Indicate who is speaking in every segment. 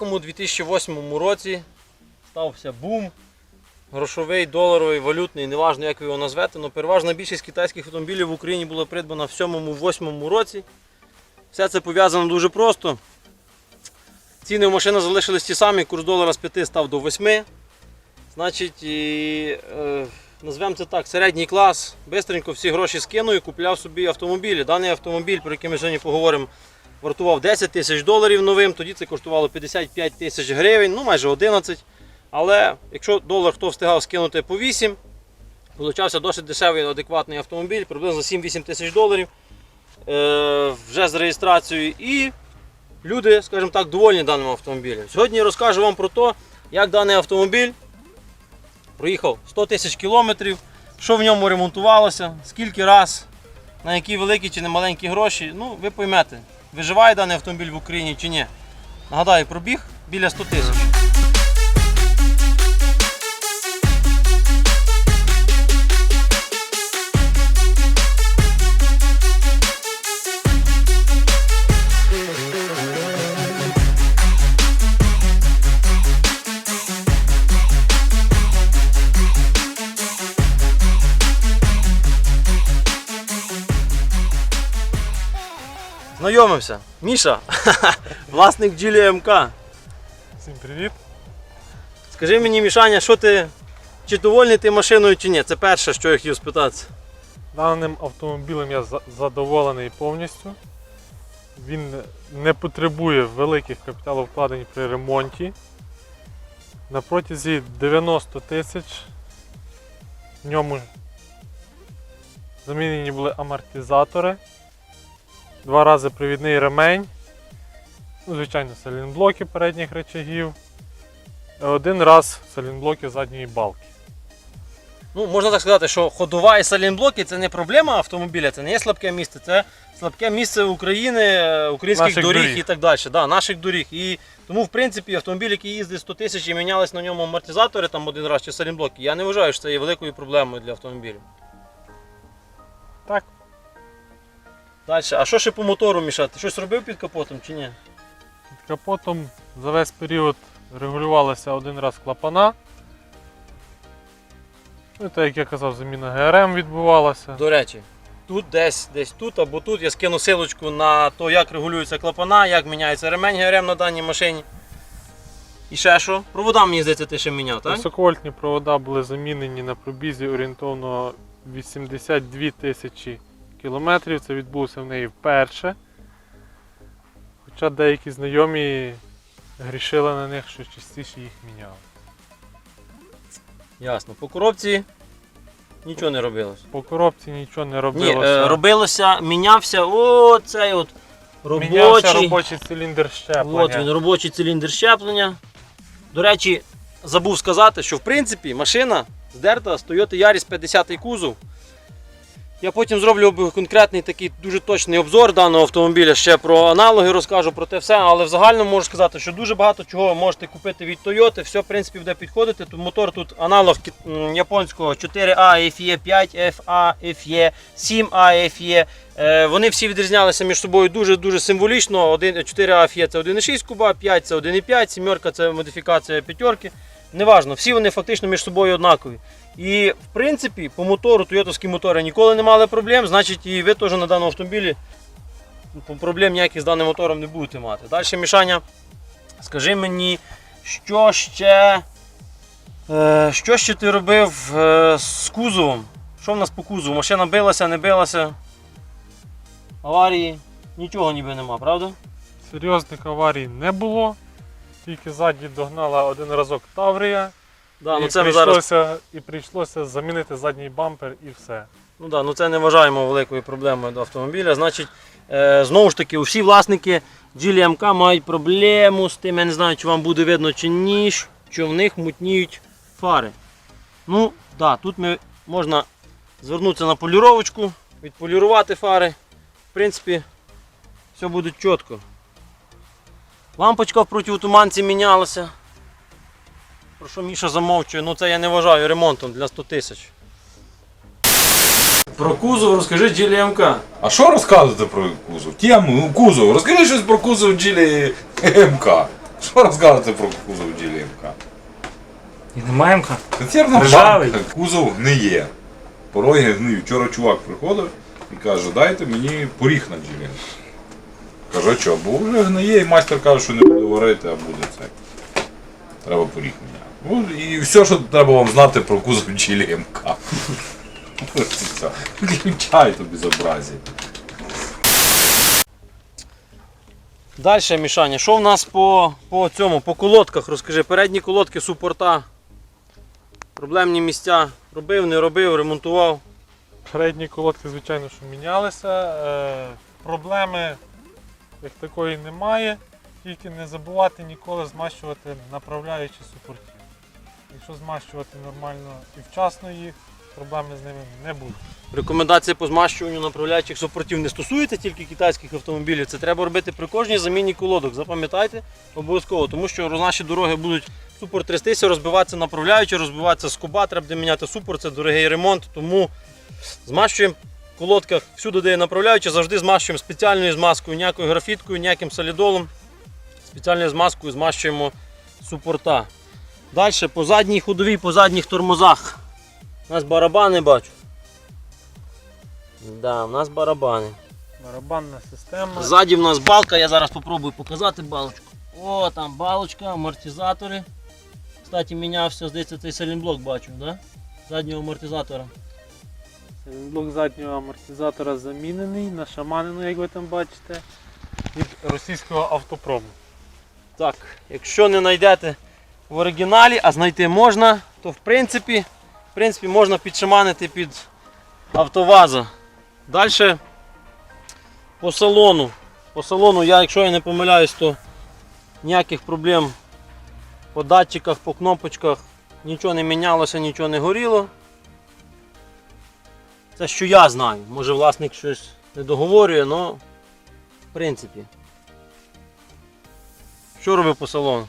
Speaker 1: далекому 2008 році стався бум грошовий, доларовий, валютний, неважно як ви його назвете, але переважна більшість китайських автомобілів в Україні була придбана в 7-8 році. Все це пов'язано дуже просто. Ціни в машинах залишились ті самі, курс долара з 5 став до 8. Значить, і, е, назвемо це так, середній клас, бистренько всі гроші скинув і купляв собі автомобілі. Даний автомобіль, про який ми сьогодні поговоримо, вартував 10 тисяч доларів новим, тоді це коштувало 55 тисяч гривень, ну майже 11. Але якщо долар хто встигав скинути по 8, получався досить дешевий адекватний автомобіль, приблизно 7-8 тисяч доларів е, вже з реєстрацією. І люди, скажімо так, довольні даним автомобілем. Сьогодні розкажу вам про те, як даний автомобіль проїхав 100 тисяч кілометрів, що в ньому ремонтувалося, скільки раз, на які великі чи не маленькі гроші. Ну, ви поймете, виживає даний автомобіль в Україні чи ні. Нагадаю, пробіг біля 100 тисяч. Знайомився. Міша, власник МК.
Speaker 2: Всім привіт.
Speaker 1: Скажи мені, Мішаня, що ти, чи довольний ти машиною, чи ні? Це перше, що я хотів спитати.
Speaker 2: Даним автомобілем я задоволений повністю. Він не потребує великих капіталовкладень при ремонті. На протязі 90 тисяч в ньому замінені були амортизатори, два рази привідний ремень, ну, звичайно, салінблоки передніх речагів, один раз салінблоки задньої балки.
Speaker 1: Ну, можна так сказати, що ходова і салінблоки це не проблема автомобіля, це не є слабке місце, це слабке місце України, е, українських
Speaker 2: Наших
Speaker 1: доріг,
Speaker 2: доріг.
Speaker 1: і так далі. Да, наших доріг. І тому, в принципі, автомобіль, який їздить 100 тисяч і мінялись на ньому амортизатори там один раз чи салінблоки, я не вважаю, що це є великою проблемою для автомобілів. Далі, а що ще по мотору мішати? Щось робив під капотом чи ні?
Speaker 2: Під капотом за весь період регулювалися один раз клапана. Ну, так як я казав, заміна ГРМ відбувалася.
Speaker 1: До речі, тут десь, десь тут або тут я скину силочку на те, як регулюються клапана, як міняється ремень ГРМ на даній машині. І ще що? Провода, мені здається, ти ще міняв, так?
Speaker 2: Високовольтні провода були замінені на пробізі орієнтовно 82 тисячі кілометрів. Це відбулося в неї вперше. Хоча деякі знайомі грішили на них, що частіше їх міняли.
Speaker 1: Ясно. По коробці нічого не робилось.
Speaker 2: По коробці нічого не
Speaker 1: Ні,
Speaker 2: робилося.
Speaker 1: е, робилося, мінявся оцей от
Speaker 2: Мінявся
Speaker 1: робочий.
Speaker 2: робочий циліндр щеплення.
Speaker 1: От він, робочий циліндр щеплення. До речі, забув сказати, що в принципі машина здерта з Toyota Yaris 50 кузов. Я потім зроблю конкретний такий дуже точний обзор даного автомобіля, ще про аналоги розкажу про те все, але в загальному можу сказати, що дуже багато чого ви можете купити від Toyota, все в принципі буде підходити. Тут мотор тут аналог японського 4A FE, 5FA FE, 7A FE. Вони всі відрізнялися між собою дуже-дуже символічно. Один 4 FE це 1,6 куба, 5 це 1,5, 7 це модифікація п'ятерки. Неважно, всі вони фактично між собою однакові. І в принципі по мотору, тойотовські мотори ніколи не мали проблем, значить і ви теж на даному автомобілі ну, проблем ніяких з даним мотором не будете мати. Далі Мішаня, скажи мені, що ще, е, що ще ти робив е, з кузовом? Що в нас по кузову? Машина билася, не билася? Аварії? Нічого ніби нема, правда?
Speaker 2: Серйозних аварій не було. Тільки ззаді догнала один разок Таврія.
Speaker 1: Да,
Speaker 2: і,
Speaker 1: ну це ми зараз
Speaker 2: і прийшлося замінити задній бампер і все.
Speaker 1: Ну да, ну це не вважаємо великою проблемою до автомобіля. Значить, е, знову ж таки, усі власники Geely MK мають проблему з тим, я не знаю, чи вам буде видно чи ні, що в них мутніють фари. Ну, да, тут ми, можна звернутися на поліровочку, відполірувати фари. В принципі, все буде чітко. Лампочка в протиутуманці мінялася. Про що Міша замовчує? Ну це я не вважаю ремонтом для 100 тисяч. Про кузов розкажи Geely MK.
Speaker 3: А що розказувати про кузов? Тему кузов. Розкажи щось про кузов Джилі МК. Що розказувати про кузов GLMK?
Speaker 4: І не маємо ка.
Speaker 3: Консервна
Speaker 4: Ржавий.
Speaker 3: банка, кузов гниє. Пороги гниють. Вчора чувак приходив і каже, дайте мені поріг на GLMK. Кажу, а що, бо вже гниє, і майстер каже, що не буде варити, а буде це. Треба поріг міняти. Ну, і все, що треба вам знати про кузов GLMK. Ось і. Включай то безобразие.
Speaker 1: Далі, Мішаня, що в нас по, по цьому, по колодках? Розкажи, передні колодки супорта. Проблемні місця. Робив, не робив, ремонтував.
Speaker 2: Передні колодки, звичайно, що мінялися. Е, проблеми як такої немає. Тільки не забувати ніколи змащувати направляючі супортів. Якщо змащувати нормально і вчасно їх, проблеми з ними не буде.
Speaker 1: Рекомендації по змащуванню направляючих супортів не стосується тільки китайських автомобілів. Це треба робити при кожній заміні колодок. Запам'ятайте обов'язково, тому що наші дороги будуть супорт трястися, розбиватися направляючі, розбиватися скоба, треба буде міняти супорт, це дорогий ремонт. Тому змащуємо колодках всюди, де є направляючі, завжди змащуємо спеціальною змазкою, ніякою графіткою, ніяким солідолом. Спеціальною змазкою змащуємо супорта. Далі по задній ходовій, по задніх тормозах. У нас барабани бачу. Да, у нас барабани.
Speaker 2: Барабанна система.
Speaker 1: Ззаді в нас балка, я зараз спробую показати балочку. О, там балочка, амортизатори. Кстати, мінявся, здається, цей салінблок бачу, да? Заднього амортизатора.
Speaker 2: Блок заднього амортизатора замінений на шаманину, як ви там бачите, від російського автопрому.
Speaker 1: Так, якщо не знайдете в оригіналі, а знайти можна, то в принципі, в принципі можна підшаманити під автоваза. Далі по салону. По салону, я, якщо я не помиляюсь, то ніяких проблем по датчиках, по кнопочках нічого не мінялося, нічого не горіло. Це що я знаю. Може власник щось не договорює, але в принципі. Що робив по салону?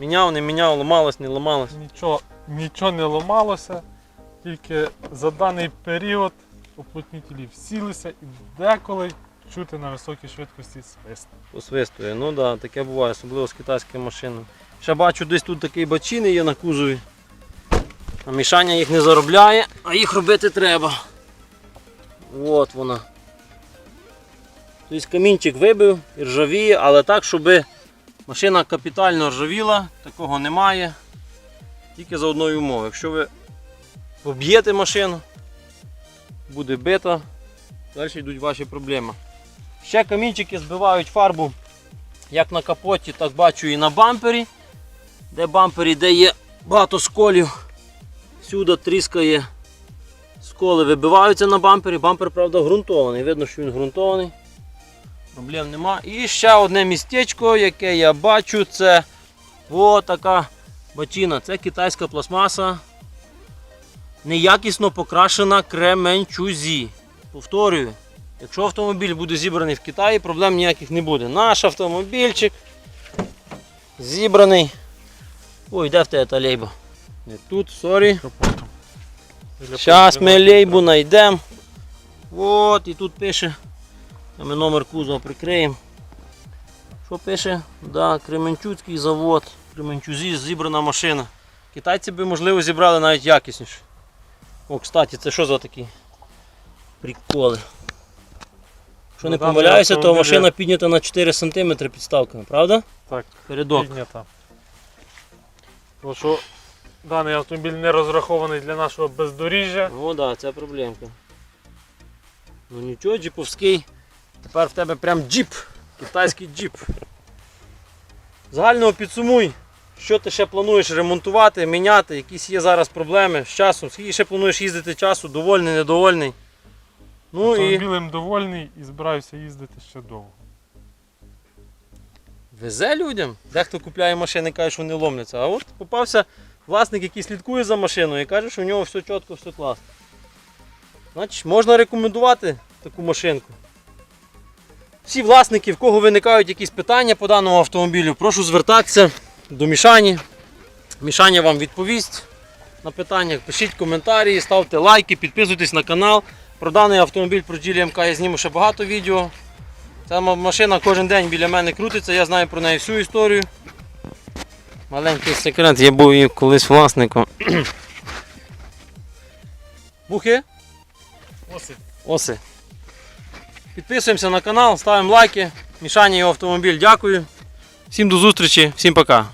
Speaker 1: Міняв, не міняв, ламалось, не ламалось.
Speaker 2: Нічого, нічого не ламалося, тільки за даний період уплотнітелі всілися і деколи чути на високій швидкості свист.
Speaker 1: Посвистує. Ну так, да, таке буває, особливо з китайськими машинами. Ще бачу, десь тут такі бачини є на кузові. А мішання їх не заробляє, а їх робити треба. От вона. Тобто камінчик вибив і ржавіє, але так, щоб машина капітально ржавіла, такого немає. Тільки за одною умовою. Якщо ви поб'єте машину, буде бита, далі йдуть ваші проблеми. Ще камінчики збивають фарбу як на капоті, так бачу і на бампері. Де бампері, де є багато сколів. Сюди тріскає сколи, вибиваються на бампері. Бампер, правда, ґрунтований. Видно, що він ґрунтований. Проблем нема. І ще одне містечко, яке я бачу, це о, така бачина. Це китайська пластмаса. Неякісно покрашена кременчузі. Повторюю, Якщо автомобіль буде зібраний в Китаї, проблем ніяких не буде. Наш автомобільчик зібраний. Ой, де в тебе та лейба? Не тут, сорі. Зараз ми лейбу знайдемо. От, і тут пише. Ми номер кузова прикриємо. Що пише? Да, Кременчуцький завод. Кременчузі зібрана машина. Китайці би, можливо, зібрали навіть якісніше. О, кстати, це що за такі приколи? Якщо не
Speaker 2: Ну, даний
Speaker 1: помиляюся, то машина піднята на 4 см підставками, правда?
Speaker 2: Так,
Speaker 1: Передок.
Speaker 2: піднята. Тому що даний автомобіль не розрахований для нашого бездоріжжя.
Speaker 1: О, да, це проблемка. Ну нічого, джіповський. Тепер в тебе прям джіп. Китайський джіп. Загально підсумуй, що ти ще плануєш ремонтувати, міняти, якісь є зараз проблеми з часом. Скільки ще плануєш їздити часу, довольний, недовольний. Ну і
Speaker 2: довольний і збираюся їздити ще довго.
Speaker 1: везе людям. Дехто купляє машини, каже, що вони ломляться. А от попався власник, який слідкує за машиною і каже, що у нього все чітко, все класно. Значить, можна рекомендувати таку машинку. Всі власники, в кого виникають якісь питання по даному автомобілю, прошу звертатися до Мішані. Мішаня вам відповість на питання. Пишіть коментарі, ставте лайки, підписуйтесь на канал. Про даний автомобіль про GLMK я зніму ще багато відео. Ця машина кожен день біля мене крутиться, я знаю про неї всю історію. Маленький секрет, я був її колись власником. Мухи?
Speaker 2: Оси.
Speaker 1: Оси. Підписуємося на канал, ставимо лайки. Мішані його автомобіль. Дякую. Всім до зустрічі, всім пока.